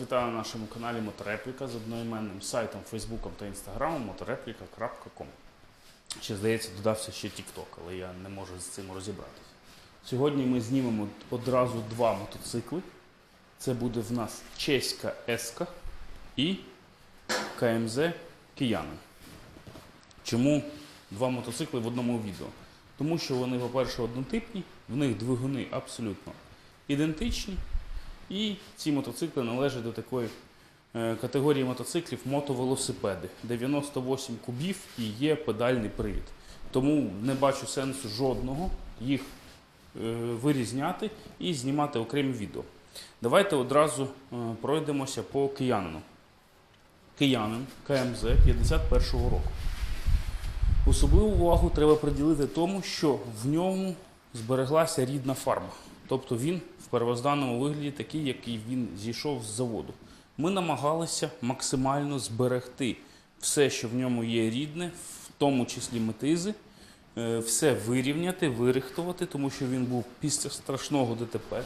вітаю на нашому каналі Моторепліка з одноіменним сайтом, Фейсбуком та Інстаграмом motoreplika.com. Ще здається, додався ще TikTok, але я не можу з цим розібратися. Сьогодні ми знімемо одразу два мотоцикли. Це буде в нас чеська Еска і КМЗ Киянин. Чому два мотоцикли в одному відео? Тому що вони, по-перше, однотипні, в них двигуни абсолютно ідентичні. І ці мотоцикли належать до такої е, категорії мотоциклів мотовелосипеди. 98 кубів і є педальний привід. Тому не бачу сенсу жодного їх е, вирізняти і знімати окремі відео. Давайте одразу е, пройдемося по киянину. Киянин КМЗ 51-го року. Особливу увагу треба приділити тому, що в ньому збереглася рідна фарба. Тобто він в первозданному вигляді такий, який він зійшов з заводу. Ми намагалися максимально зберегти все, що в ньому є рідне, в тому числі метизи, е, все вирівняти, вирихтувати, тому що він був після страшного ДТП.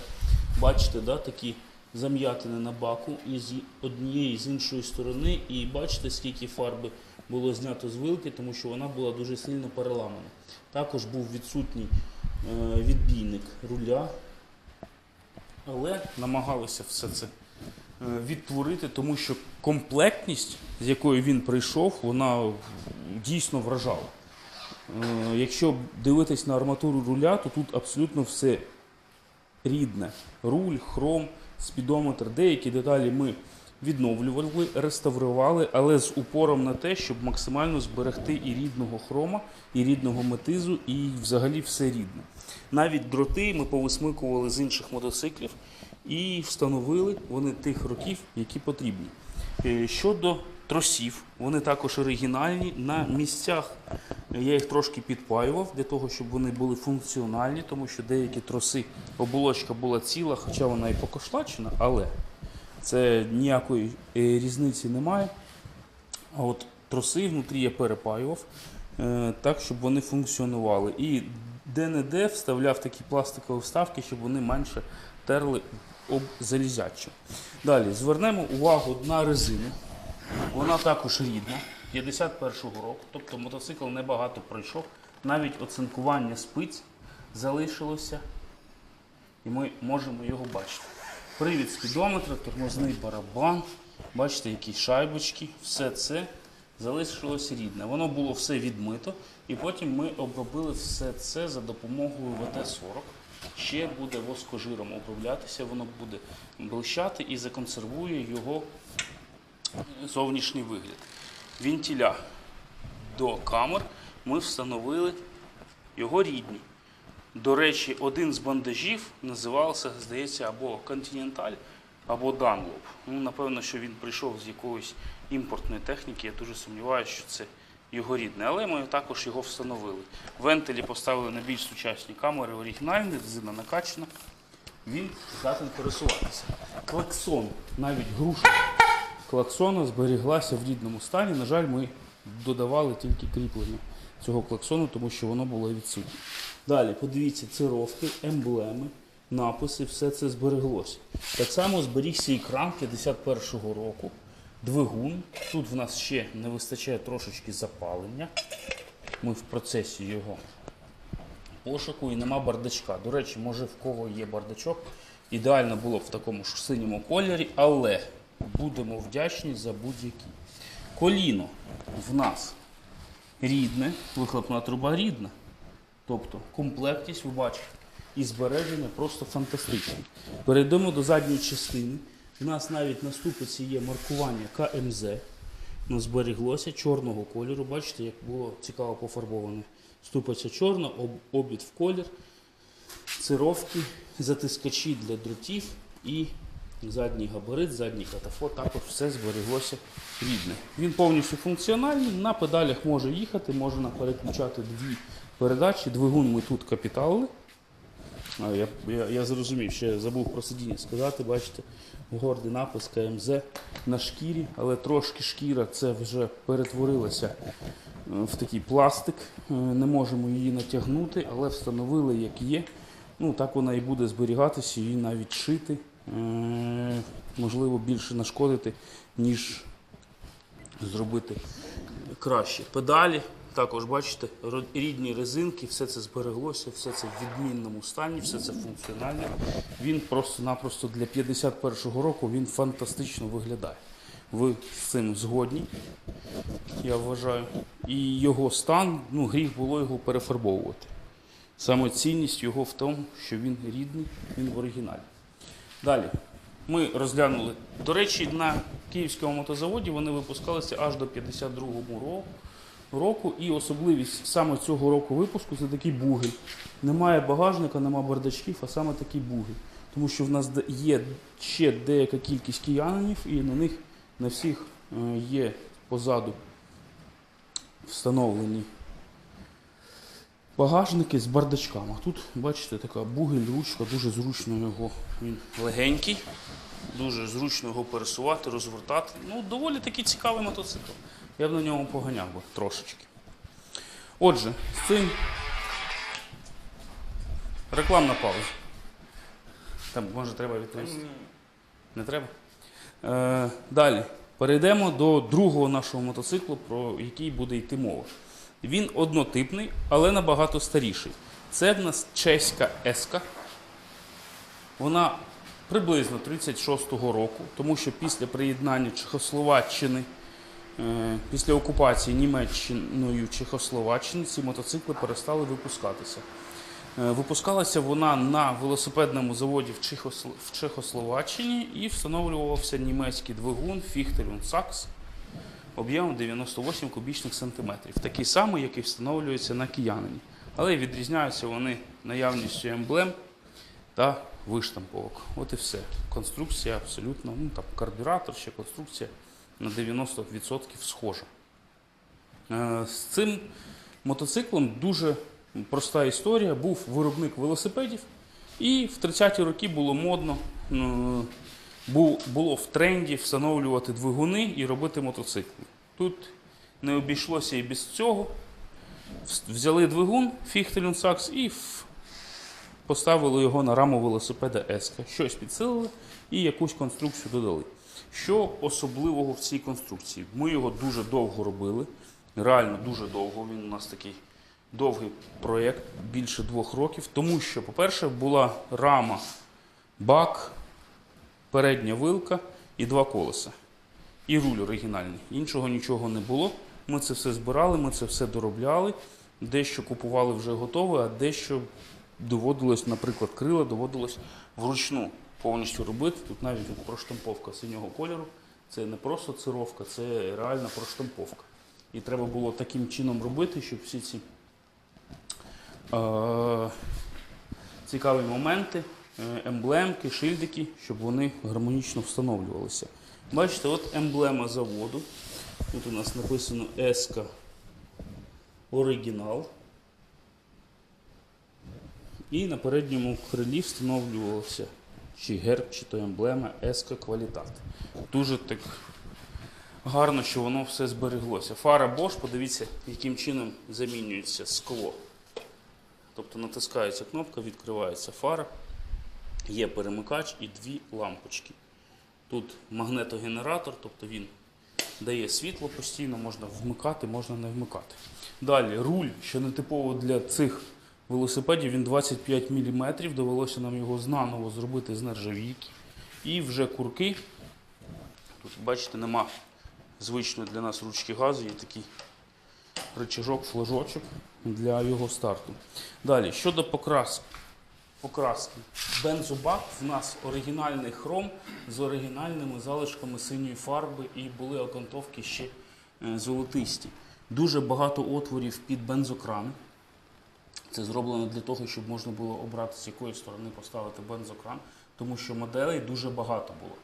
Бачите, да, такі зам'ятини на баку і з однієї і з іншої сторони, і бачите, скільки фарби було знято з вилки, тому що вона була дуже сильно переламана. Також був відсутній е, відбійник руля, але намагалися все це е, відтворити, тому що комплектність, з якою він прийшов, вона дійсно вражала. Е, Якщо дивитись на арматуру руля, то тут абсолютно все рідне. Руль, хром, спідометр, деякі деталі ми відновлювали, реставрували, але з упором на те, щоб максимально зберегти і рідного хрома, і рідного метизу, і взагалі все рідне. Навіть дроти ми повисмикували з інших мотоциклів і встановили вони тих років, які потрібні. Е, Щодо тросів, вони також оригінальні. На місцях я їх трошки підпаював для того, щоб вони були функціональні, тому що деякі троси оболочка була ціла, хоча вона і покошлачена, але це ніякої е, різниці немає. А от троси внутрі я перепаював е, так, щоб вони функціонували. І де-не-де вставляв такі пластикові вставки, щоб вони менше терли об залізяче. Далі звернемо увагу на резину. Вона також рідна, 51-го року, тобто мотоцикл небагато пройшов. Навіть оцинкування спиць залишилося, і ми можемо його бачити. Привід спідометра, тормозний барабан, бачите, які шайбочки, все це залишилося рідне. Воно було все відмито, і потім ми обробили все це за допомогою ВТ-40. Ще буде воскожиром оброблятися, воно буде блищати і законсервує його зовнішній вигляд. Вентиля до камер ми встановили його рідні. До речі, один з бандажів називався, здається, або Continental, або Dunlop. Ну, напевно, що він прийшов з якоїсь імпортної техніки. Я дуже сумніваюся, що це його рідне. Але ми також його встановили. Вентилі поставили на більш сучасні камери, оригінальні, резина накачана. Він здатен пересуватися. Клаксон, навіть груша клаксона зберіглася в рідному стані. На жаль, ми додавали тільки кріплення цього клаксону, тому що воно було відсутнє. Далі, подивіться, цировки, емблеми, написи, все це збереглося. Так само зберігся екран 51-го року, двигун. Тут в нас ще не вистачає трошечки запалення. Ми в процесі його пошуку і нема бардачка. До речі, може в кого є бардачок. Ідеально було б в такому ж синьому кольорі, але будемо вдячні за будь-який. Коліно в нас рідне, вихлопна труба рідна. Тобто комплектність, ви бачите, і збереження просто фантастичні. Перейдемо до задньої частини. У нас навіть на ступиці є маркування КМЗ. Ну, зберіглося чорного кольору. Бачите, як було цікаво пофарбоване. Ступиця чорна, обід в колір, цировки, затискачі для дротів і задній габарит, задній катафот, також все збереглося рідне. Він повністю функціональний, на педалях може їхати, можна переключати дві передачі. Двигун ми тут капіталили. А, я, я, я зрозумів, ще забув про сидіння сказати, бачите, гордий напис КМЗ на шкірі, але трошки шкіра це вже перетворилася е, в такий пластик. Е, Не можемо її натягнути, але встановили як є. Ну, так вона і буде зберігатися, її навіть шити. Е, можливо більше нашкодити, ніж зробити краще. Педалі, також бачите, рідні резинки, все це збереглося, все це в відмінному стані, все це функціональне. Він просто-напросто для 51-го року він фантастично виглядає. Ви з цим згодні, я вважаю. І його стан, ну, гріх було його перефарбовувати. Саме цінність його в тому, що він рідний, він в оригіналі. Далі. Ми розглянули. До речі, на Київському мотозаводі вони випускалися аж до 52-го року. Року. І особливість саме цього року випуску це такий бугель. Немає багажника, немає бардачків, а саме такий бугель. Тому що в нас є ще деяка кількість киянинів, і на них на всіх е, є позаду встановлені багажники з бардачками. Тут, бачите, така бугель, ручка, дуже зручно його. Він легенький, дуже зручно його пересувати, розвертати. Ну, доволі такий цікавий мотоцикл. Я б на ньому поганяв би трошечки. Отже, з цим рекламна пауза. Там, може, треба відповісти? Не треба? Е, далі. Перейдемо до другого нашого мотоциклу, про який буде йти мова. Він однотипний, але набагато старіший. Це в нас чеська еска. Вона приблизно 36-го року, тому що після приєднання Чехословаччини, після окупації Німеччиною Чехословаччини ці мотоцикли перестали випускатися. Е, Випускалася вона на велосипедному заводі в, Чехосло- в Чехословаччині і встановлювався німецький двигун Fichteln Sachs об'ємом 98 кубічних сантиметрів, такий самий, який встановлюється на киянині. Але відрізняються вони наявністю емблем та виштамповок. От і все. Конструкція абсолютно, ну там карбюратор, ще конструкція на 90% схожа. Е, З цим мотоциклом дуже проста історія. Був виробник велосипедів, і в 30-ті роки було модно, е, було в тренді встановлювати двигуни і робити мотоцикли. Тут не обійшлося і без цього. Взяли двигун Sachs і поставили його на раму велосипеда Еска. Щось підсилили і якусь конструкцію додали. Що особливого в цій конструкції? Ми його дуже довго робили, реально дуже довго. Він у нас такий довгий проєкт, більше двох років. Тому що, по-перше, була рама, бак, передня вилка і два колеса. І руль оригінальний. Іншого нічого не було. Ми це все збирали, ми це все доробляли. Дещо купували вже готове, а дещо доводилось, наприклад, крила доводилось вручну повністю робити. Тут навіть проштамповка синього кольору. Це не просто цировка, це реальна проштамповка. І треба було таким чином робити, щоб всі ці е- цікаві моменти, е, емблемки, шильдики, щоб вони гармонічно встановлювалися. Бачите, от емблема заводу. Тут у нас написано Еска Оригінал. І на передньому крилі встановлювався чи герб, чи то емблема Еска Квалітат. Дуже так гарно, що воно все збереглося. Фара Bosch, подивіться, яким чином замінюється скло. Тобто натискається кнопка, відкривається фара, є перемикач і дві лампочки. Тут магнетогенератор, тобто він дає світло постійно, можна вмикати, можна не вмикати. Далі руль, що не типово для цих велосипедів, він 25 мм. Довелося нам його знаново зробити з нержавійки. І вже курки. Тут, бачите, нема звичної для нас ручки газу, є такий рычажок, флажочок для його старту. Далі, щодо покраски. Покраски. Бензобак в нас оригінальний хром з оригінальними залишками синьої фарби і були окантовки ще е, золотисті. Дуже багато отворів під бензокрани. Це зроблено для того, щоб можна було обрати, з якої сторони поставити бензокран, тому що моделей дуже багато було.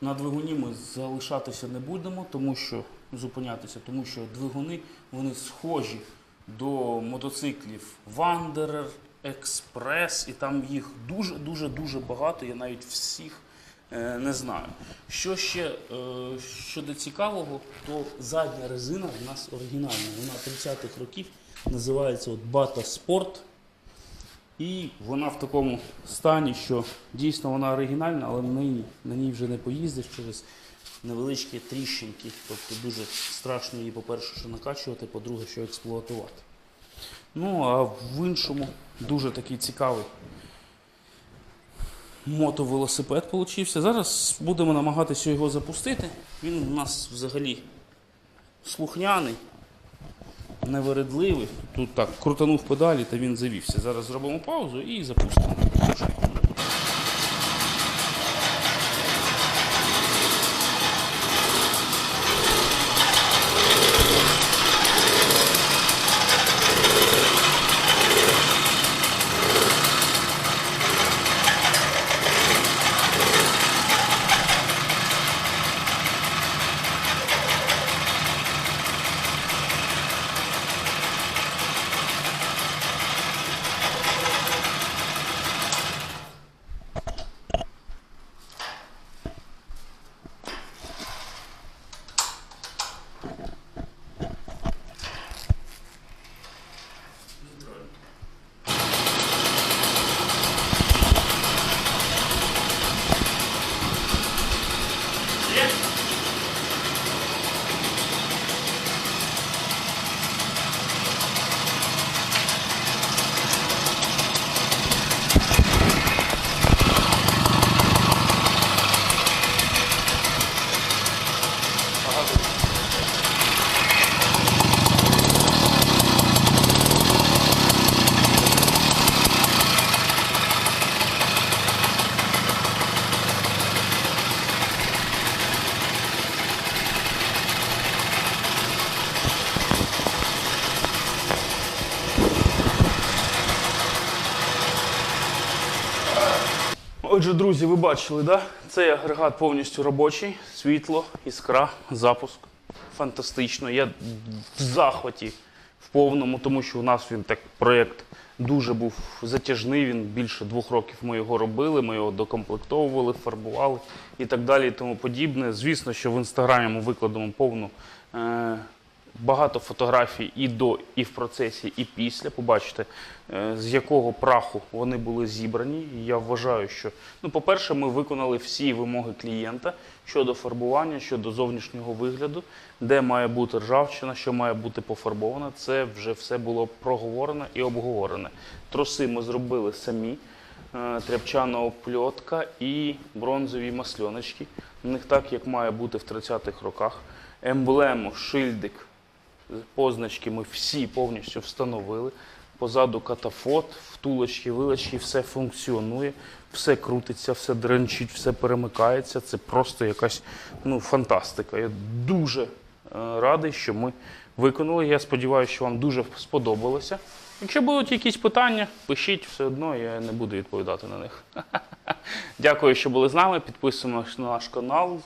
На двигуні ми залишатися не будемо, тому що зупинятися, тому що двигуни вони схожі до мотоциклів Wanderer, Express, і там їх дуже дуже дуже багато. Я навіть всіх е, не знаю. Що ще е, щодо цікавого, то задня резина у нас оригінальна. Вона 30-х років називається от Bata Sport. І вона в такому стані, що дійсно вона оригінальна, але на ній, на ній вже не поїздиш через невеличкі тріщинки. Тобто дуже страшно її, по-перше, що накачувати, по-друге, що експлуатувати. Ну, а в іншому дуже такий цікавий мотовелосипед получився. Зараз будемо намагатися його запустити. Він у нас взагалі слухняний, невередливий. Тут так крутанув педалі та він завівся. Зараз зробимо паузу і запустимо. Yeah. Отже, друзі, ви бачили, да? цей агрегат повністю робочий, світло, іскра, запуск. Фантастично. Я в захваті в повному, тому що у нас він так проєкт дуже був затяжний. Він більше двох років ми його робили, ми його докомплектовували, фарбували і так далі, і тому подібне. Звісно, що в інстаграмі ми викладемо повну. Е- Багато фотографій і до, і в процесі, і після. Побачите, е, з якого праху вони були зібрані. Я вважаю, що ну, по-перше, ми виконали всі вимоги клієнта щодо фарбування, щодо зовнішнього вигляду, де має бути ржавчина, що має бути пофарбовано. Це вже все було проговорено і обговорене. Троси ми зробили самі. е, Тряпчана опльотка і бронзові масльоночки. У них так, як має бути в 30-х роках. Емблему, шильдик, позначки ми всі повністю встановили. Позаду катафот, втулочки, вилочки, все функціонує, все крутиться, все дренчить, все перемикається. Це просто якась ну, фантастика. Я дуже е, радий, що ми виконали. Я сподіваюся, що вам дуже сподобалося. Якщо будуть якісь питання, пишіть все одно, я не буду відповідати на них. Дякую, що були з нами. Підписуємось на наш канал.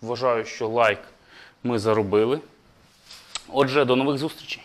Вважаю, що лайк ми заробили. Отже, до нових зустрічей.